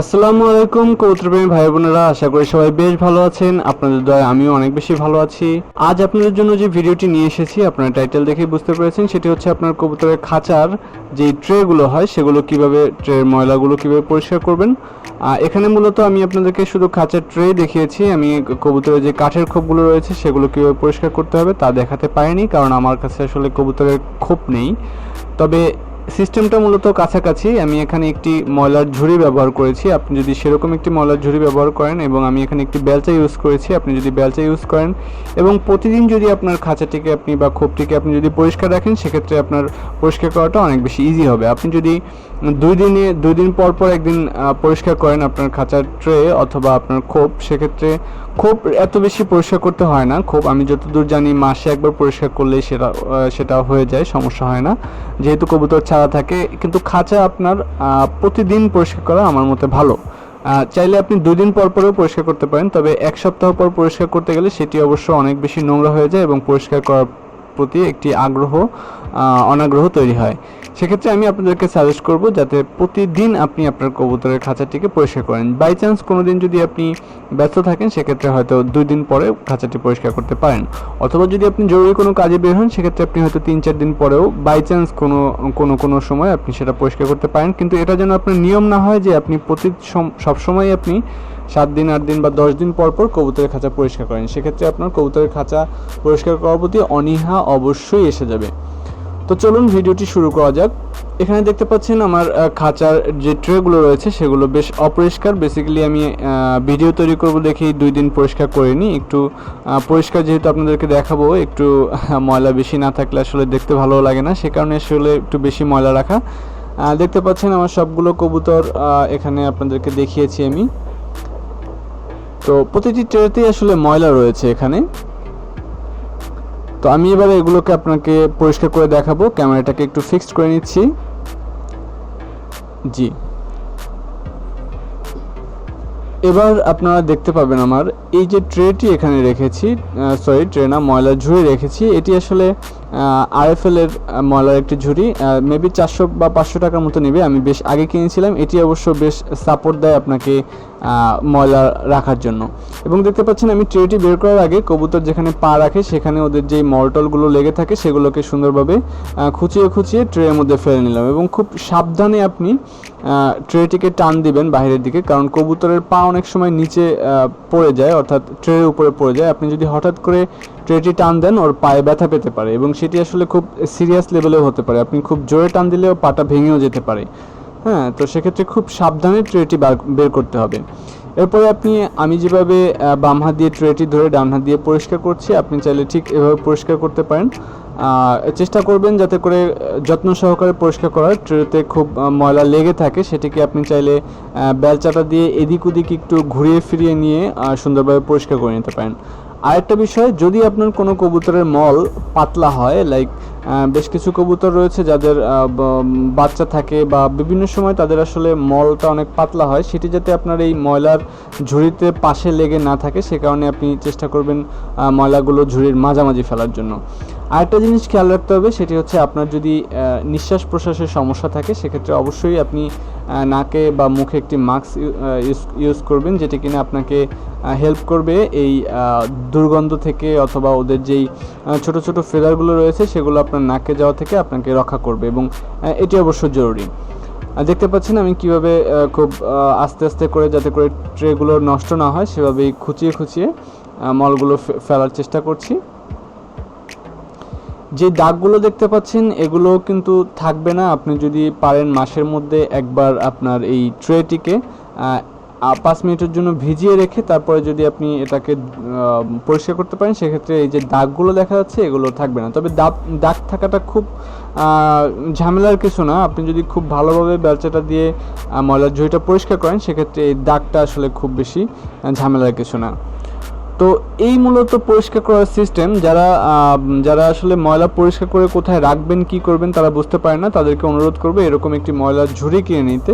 আসসালামু আলাইকুম কৌতুপ্রেমী ভাই বোনেরা, আশা করি সবাই বেশ ভালো আছেন। আপনাদের দয় আমিও অনেক বেশি ভালো আছি। আজ আপনাদের জন্য যে ভিডিওটি নিয়ে এসেছি, আপনারা টাইটেল দেখে বুঝতে পেরেছেন, সেটি হচ্ছে আপনার কবুতরের খাঁচার যে ট্রেগুলো হয়, সেগুলো কীভাবে ট্রের ময়লাগুলো কীভাবে পরিষ্কার করবেন। এখানে মূলত আমি আপনাদেরকে শুধু খাঁচার ট্রে দেখিয়েছি, আমি কবুতরের যে কাঠের খোপগুলো রয়েছে, সেগুলো কীভাবে পরিষ্কার করতে হবে তা দেখাতে পারিনি, কারণ আমার কাছে আসলে কবুতরের খোপ নেই। তবে সিস্টেমটা মূলত কাছাকাছি। আমি এখানে একটি ময়লার ঝুড়ি ব্যবহার করেছি। আপনি যদি সেরকম একটি ময়লার ঝুড়ি ব্যবহার করেন এবং আমি এখানে একটি বেলচা ইউজ করেছি, আপনি যদি বেলচা ইউজ করেন এবং প্রতিদিন যদি আপনার খাঁচাটিকে আপনি বা খোপটিকে আপনি যদি পরিষ্কার রাখেন, সেক্ষেত্রে আপনার পরিষ্কার করাটা অনেক বেশি ইজি হবে। আপনি যদি দুই দিনে, দুই দিন পর পর একদিন পরিষ্কার করেন আপনার খাঁচার ট্রে অথবা আপনার খোপ, সেক্ষেত্রে খোপ এত বেশি পরিষ্কার করতে হয় না। খোপ আমি যতদূর জানি মাসে একবার পরিষ্কার করলেই সেটা সেটা হয়ে যায়, সমস্যা হয় না। যেহেতু কবুতর ছাড়া থাকে, কিন্তু খাঁচা আপনার প্রতিদিন পরিষ্কার করা আমার মতে ভালো। চাইলে আপনি দুদিন পর পরেও পরিষ্কার করতে পারেন, তবে এক সপ্তাহ পর পরিষ্কার করতে গেলে সেটি অবশ্য অনেক বেশি নোংরা হয়ে যায় এবং পরিষ্কার করার প্রতি একটি আগ্রহ অনাগ্রহ তৈরি হয়। সেক্ষেত্রে আমি আপনাদেরকে সাজেস্ট করব যাতে প্রতিদিন আপনি আপনার কবুতরের খাঁচাটিকে পরিষ্কার করেন। বাই চান্স কোনো দিন যদি আপনি ব্যস্ত থাকেন, সেক্ষেত্রে হয়তো দুই দিন পরে খাঁচাটি পরিষ্কার করতে পারেন। অথবা যদি আপনি জরুরি কোনো কাজে বের হন, সেক্ষেত্রে আপনি হয়তো তিন চার দিন পরেও বাই চান্স কোনো কোনো কোনো সময় আপনি সেটা পরিষ্কার করতে পারেন। কিন্তু এটা যেন আপনার নিয়ম না হয় যে আপনি প্রতি সম- সবসময় আপনি সাত দিন, আট দিন বা দশ দিন পর পর কবুতরের খাঁচা পরিষ্কার করেন। সেক্ষেত্রে আপনার কবুতরের খাঁচা পরিষ্কার করার প্রতি অনীহা অবশ্যই এসে যাবে। তো চলুন ভিডিওটি শুরু করা যাক। এখানে দেখতে পাচ্ছেন আমার খাঁচার যে ট্রেগুলো রয়েছে সেগুলো বেশ অপরিষ্কার। বেসিক্যালি আমি ভিডিও তৈরি করব দেখেই দুই দিন পরিষ্কার করিনি একটু পরিষ্কার যেহেতু আপনাদেরকে দেখাবো, একটু ময়লা বেশি না থাকলে আসলে দেখতে ভালো লাগে না। সে কারণে আসলে একটু বেশি ময়লা রাখা। দেখতে পাচ্ছেন আমার সবগুলো কবুতর এখানে আপনাদেরকে দেখিয়েছি আমি। তো প্রতিটি ট্রেতেই আসলে ময়লা রয়েছে এখানে। তো আমি এবারে এগুলোকে আপনাকে পরিষ্কার করে দেখাবো। ক্যামেরাটাকে একটু ফিক্সড করে নিচ্ছি। জি। এবার আপনারা দেখতে পাবেন আমার এই যে ট্রেটি এখানে রেখেছি সরি ট্রে না ময়লার ঝুড়ি রেখেছি। এটি আসলে আরএফএল এর আহ, ময়লার একটি ঝুড়ি। মেবি চারশো বা পাঁচশো টাকার মতো নেবে। আমি বেশ আগে কিনেছিলাম। এটি অবশ্য বেশ সাপোর্ট দেয় আপনাকে ময়লা রাখার জন্য। এবং দেখতে পাচ্ছেন আমি ট্রেটি বের করার আগে কবুতর যেখানে পা রাখে সেখানে ওদের যেই মর্টলগুলো লেগে থাকে সেগুলোকে সুন্দরভাবে খুঁচিয়ে খুঁচিয়ে ট্রের মধ্যে ফেলে নিলাম। এবং খুব সাবধানে আপনি ট্রেটিকে টান দিবেন বাইরের দিকে। কারণ কবুতরের পা অনেক সময় নিচে পড়ে যায় অর্থাৎ ট্রের উপরে পড়ে যায়। আপনি যদি হঠাৎ করে ট্রেটি টান দেন, ওর পায়ে ব্যথা পেতে পারে এবং সেটি আসলে খুব সিরিয়াস লেভেলেও হতে পারে। আপনি খুব জোরে টান দিলেও পাটা ভেঙেও যেতে পারে। হ্যাঁ তো সেক্ষেত্রে খুব সাবধানে ট্রেটি বের করতে হবে। এরপরে আপনি, আমি যেভাবে বাম হাত দিয়ে ট্রেটি ধরে ডান হাত দিয়ে পরিষ্কার করছি, আপনি চাইলে ঠিক এভাবে পরিষ্কার করতে পারেন। চেষ্টা করবেন যাতে করে যত্ন সহকারে পরিষ্কার করার। ট্রেতে খুব ময়লা লেগে থাকে, সেটিকে আপনি চাইলে বেলচাটা দিয়ে এদিক ওদিক একটু ঘুরিয়ে ফিরিয়ে নিয়ে সুন্দরভাবে পরিষ্কার করে নিতে পারেন। আরেকটা বিষয়, যদি আপনার কোনো কবুতরের মল পাতলা হয় লাইক বেশ কিছু কবুতর রয়েছে যাদের বাচ্চা থাকে বা বিভিন্ন সময় তাদের আসলে মলটা অনেক পাতলা হয়, সেটি যাতে আপনার এই ময়লার ঝুড়িতে পাশে লেগে না থাকে, সে কারণে আপনি চেষ্টা করবেন ময়লাগুলো ঝুড়ির মাঝামাঝি ফেলার জন্য। আরেকটা জিনিস খেয়াল রাখতে হবে, সেটি হচ্ছে আপনার যদি নিঃশ্বাস প্রশ্বাসের সমস্যা থাকে, সেক্ষেত্রে অবশ্যই আপনি নাকে বা মুখে একটি মাস্ক ইউজ করবেন, যেটি কিনা আপনাকে হেল্প করবে এই দুর্গন্ধ থেকে অথবা ওদের যেই ছোট ছোট ফেদারগুলো রয়েছে, সেগুলো আপনার নাকে যাওয়া থেকে আপনাকে রক্ষা করবে এবং এটি অবশ্য জরুরি। দেখতে পাচ্ছেন আমি কীভাবে খুব আস্তে আস্তে করে যাতে করে ট্রেগুলো নষ্ট না হয়, সেভাবেই খুঁচিয়ে খুঁচিয়ে মলগুলো ফেলার চেষ্টা করছি। যে দাগগুলো দেখতে পাচ্ছেন এগুলো কিন্তু থাকবে না। আপনি যদি পারেন মাসের মধ্যে একবার আপনার এই ট্রেটিকে পাঁচ মিনিটের জন্য ভিজিয়ে রেখে তারপরে যদি আপনি এটাকে পরিষ্কার করতে পারেন, সেক্ষেত্রে এই যে দাগগুলো দেখা যাচ্ছে, এগুলো থাকবে না। তবে দাগ দাগ থাকাটা খুব ঝামেলার কিছু না। আপনি যদি খুব ভালোভাবে বেলচাটা দিয়ে ময়লার ঝুড়িটা পরিষ্কার করেন, সেক্ষেত্রে এই দাগটা আসলে খুব বেশি ঝামেলার কিছু না। তো এই মূলত পরিষ্কার করার সিস্টেম যারা যারা আসলে ময়লা পরিষ্কার করে কোথায় রাখবেন, কি করবেন তারা বুঝতে পারে না। তাদেরকে অনুরোধ করবে এরকম একটি ময়লার ঝুড়ি কিনে নিতে।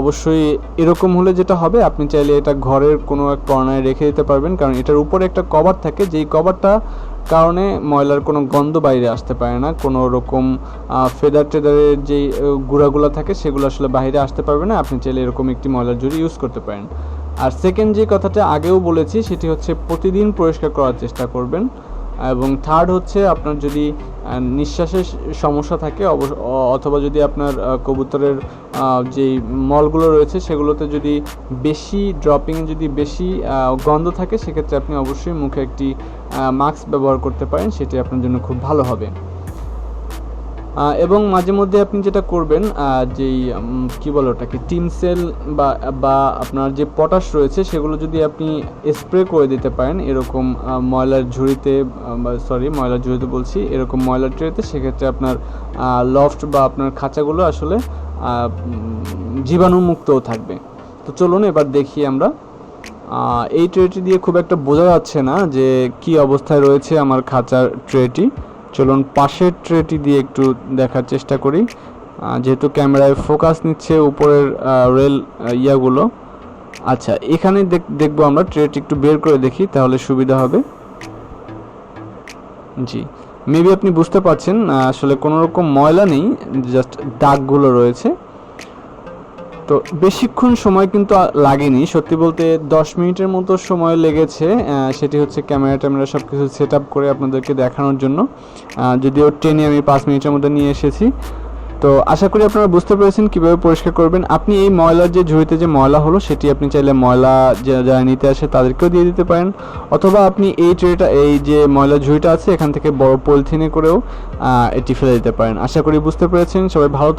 অবশ্যই এরকম হলে যেটা হবে, আপনি চাইলে এটা ঘরের কোনো এক কর্নারে রেখে দিতে পারবেন। কারণ এটার উপরে একটা কভার থাকে, যেই কভারটা কারণে ময়লার কোনো গন্ধ বাইরে আসতে পারে না। কোনো রকম ফেদার টেদারের যেই গুঁড়াগুলো থাকে, সেগুলো আসলে বাইরে আসতে পারবে না। আপনি চাইলে এরকম একটি ময়লার ঝুড়ি ইউজ করতে পারেন। আর সেকেন্ড যে কথাটা আগেও বলেছি, সেটি হচ্ছে প্রতিদিন পরিষ্কার করার চেষ্টা করবেন এবং থার্ড হচ্ছে আপনার যদি নিঃশ্বাসের সমস্যা থাকে অথবা যদি আপনার কবুতরের যেই মলগুলো রয়েছে, সেগুলোতে যদি বেশি ড্রপিং যদি বেশি গন্ধ থাকে, সেক্ষেত্রে আপনি অবশ্যই মুখে একটি মাস্ক ব্যবহার করতে পারেন, সেটি আপনার জন্য খুব ভালো হবে। এবং মাঝে মধ্যে আপনি যেটা করবেন যেই কি বলে ওটাকে টিম সেল বা বা আপনার যে পটাশ রয়েছে, সেগুলো যদি আপনি স্প্রে করে দিতে পারেন, এরকম ময়লার ঝুড়িতে সরি ময়লার ঝুড়িতে বলছি, এরকম ময়লার ট্রেতে, সেক্ষেত্রে আপনার লফট বা আপনার খাঁচাগুলো আসলে জীবাণুমুক্তও থাকবে। তো চলুন এবার দেখি আমরা। এই ট্রেটি দিয়ে খুব একটা বোঝা যাচ্ছে না যে কি অবস্থায় রয়েছে আমার খাঁচার ট্রেটি। চলুন পাশের ট্রেটি দিয়ে একটু দেখার চেষ্টা করি। যেহেতু ক্যামেরায় ফোকাস নিচ্ছে উপরের রেল ইয়াগুলো। আচ্ছা এখানে দেখ- দেখব আমরা ট্রেটি একটু বের করে দেখি, তাহলে সুবিধা হবে। জি, মেবি আপনি বুঝতে পারছেন আসলে কোনো রকম ময়লা নেই, জাস্ট দাগগুলো রয়েছে। তো বেশিক্ষণ সময় কিন্তু লাগেনি। সত্যি বলতে দশ মিনিটের মতো সময় লেগেছে সেটি হচ্ছে ক্যামেরা ট্যামেরা সব কিছু সেট আপ করে আপনাদেরকে দেখানোর জন্য। যদিও ট্রেনে আমি পাঁচ মিনিটের মধ্যে নিয়ে এসেছি। তো আশা করি আপনারা বুঝতে পেরেছেন কীভাবে পরিষ্কার করবেন। আপনি এই ময়লার যে ঝুড়িতে যে ময়লা হলো, সেটি আপনি চাইলে ময়লা যারা নিতে আসে তাদেরকেও দিয়ে দিতে পারেন। অথবা আপনি এই ট্রেটা, এই যে ময়লা ঝুড়িটা আছে, এখান থেকে বড় পলিথিনে করেও এটি ফেলে দিতে পারেন। আশা করি বুঝতে পেরেছেন। সবাই ভালো